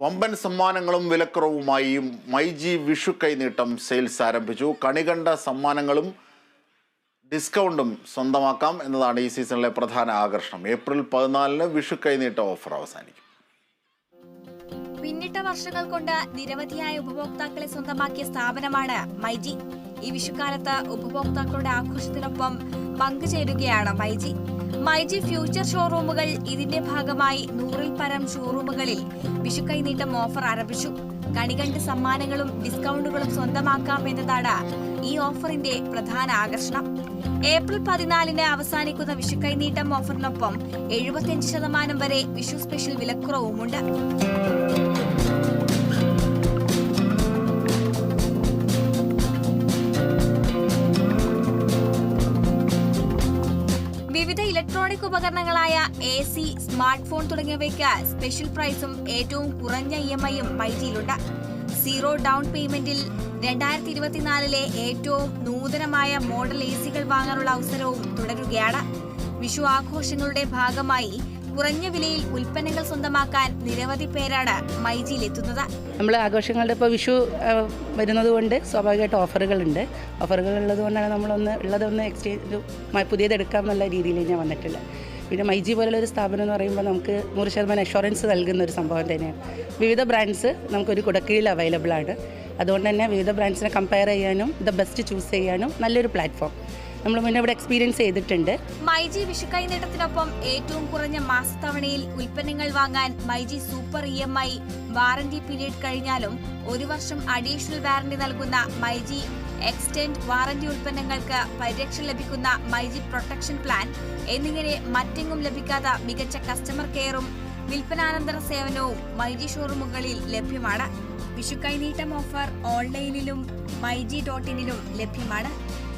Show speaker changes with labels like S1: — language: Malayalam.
S1: വമ്പൻ സമ്മാനങ്ങളും വിലക്കുറവുമായി മൈജി വിഷു കൈനീട്ടം സെയിൽസ് ആരംഭിച്ചു. കണികണ്ട സമ്മാനങ്ങളും ഡിസ്കൗണ്ടും സ്വന്തമാക്കാം എന്നതാണ് ഈ സീസണിലെ പ്രധാന ആകർഷണം. ഏപ്രിൽ പതിനാലിന് വിഷു കൈനീട്ട ഓഫർ അവസാനിക്കും.
S2: പിന്നിട്ട വർഷങ്ങൾ കൊണ്ട് നിരവധിയായ ഉപഭോക്താക്കളെ സ്വന്തമാക്കിയ സ്ഥാപനമാണ് മൈജി. ഈ വിഷുക്കാലത്ത് ഉപഭോക്താക്കളുടെ ആഘോഷത്തിനൊപ്പം പങ്കുചേരുകയാണ് മൈജി. മൈജി ഫ്യൂച്ചർ ഷോറൂമുകൾ ഇതിന്റെ ഭാഗമായി നൂറിൽ പരം ഷോറൂമുകളിൽ വിഷുക്കൈനീട്ടം ഓഫർ ആരംഭിച്ചു. കണികണ്ട് സമ്മാനങ്ങളും ഡിസ്കൗണ്ടുകളും സ്വന്തമാക്കാം എന്നതാണ് ഈ ഓഫറിന്റെ പ്രധാന ആകർഷണം. ഏപ്രിൽ പതിനാലിന് അവസാനിക്കുന്ന വിഷുക്കൈനീട്ടം ഓഫറിനൊപ്പം എഴുപത്തിയഞ്ച് ശതമാനം വരെ വിഷു സ്പെഷ്യൽ വിലക്കുറവുമുണ്ട്. വിവിധ ഇലക്ട്രോണിക് ഉപകരണങ്ങളായ എ സി സ്മാർട്ട് ഫോൺ തുടങ്ങിയവയ്ക്ക് സ്പെഷ്യൽ പ്രൈസും ഏറ്റവും കുറഞ്ഞ ഇ എം ഐയും മൈജിയിലുണ്ട് സീറോ ഡൗൺ പേയ്മെന്റിൽ രണ്ടായിരത്തി ഇരുപത്തിനാലിലെ ഏറ്റവും നൂതനമായ മോഡൽ എ സികൾ വാങ്ങാനുള്ള അവസരവും തുടരുകയാണ്. വിഷു ആഘോഷങ്ങളുടെ ഭാഗമായി കുറഞ്ഞ വിലയിൽ ഉൽപ്പന്നങ്ങൾ സ്വന്തമാക്കാൻ നിരവധി പേരാണ് മൈജിയിലെത്തുന്നത്.
S3: നമ്മൾ ആഘോഷങ്ങളുടെ ഇപ്പോൾ വിഷു വരുന്നത് കൊണ്ട് സ്വാഭാവികമായിട്ട് ഓഫറുകളുണ്ട്. ഓഫറുകൾ ഉള്ളത് കൊണ്ടാണ് നമ്മളൊന്ന് ഉള്ളതൊന്ന് എക്സ്ചേഞ്ച് പുതിയത് പുതിയതെടുക്കാം എന്നുള്ള രീതിയിൽ ഞാൻ വന്നിട്ടുള്ളത് പിന്നെ മൈജി പോലുള്ള ഒരു സ്ഥാപനം എന്ന് പറയുമ്പോൾ നമുക്ക് നൂറ് ശതമാനം അഷുറൻസ് നൽകുന്ന ഒരു സംഭവം തന്നെയാണ്. വിവിധ ബ്രാൻഡ്സ് നമുക്കൊരു കുടക്കീഴിൽ അവൈലബിൾ ആണ്. അതുകൊണ്ട് തന്നെ വിവിധ ബ്രാൻഡ്സിനെ കമ്പയർ ചെയ്യാനും ദ ബെസ്റ്റ് ചൂസ് ചെയ്യാനും നല്ലൊരു പ്ലാറ്റ്ഫോം നമ്മൾ മുന്നേ ഇവിടെ എക്സ്പീരിയൻസ് ചെയ്തിട്ടുണ്ട്.
S2: മൈജി വിഷുക്കൈ നേട്ടത്തിനൊപ്പം ഏറ്റവും കുറഞ്ഞ മാസത്തവണയിൽ ഉൽപ്പന്നങ്ങൾ വാങ്ങാൻ myG super E M I warranty period കഴിഞ്ഞാലും ഒരു വർഷം അഡീഷണൽ വാറന്റി നൽകുന്ന മൈജി എക്സ്റ്റെൻഡ് വാറന്റി ഉൽപ്പന്നങ്ങൾക്ക് പരിരക്ഷ ലഭിക്കുന്ന മൈജി പ്രൊട്ടക്ഷൻ പ്ലാൻ എന്നിങ്ങനെ മറ്റെങ്ങും ലഭിക്കാത്ത മികച്ച കസ്റ്റമർ കെയറും വിൽപ്പനാനന്തര സേവനവും മൈജി ഷോറൂമുകളിൽ ലഭ്യമാണ്. വിഷുക്കൈ നീട്ടം ഓഫർ ഓൺലൈനിലും മൈജി ഡോട്ട് ഇനിലും ലഭ്യമാണ്.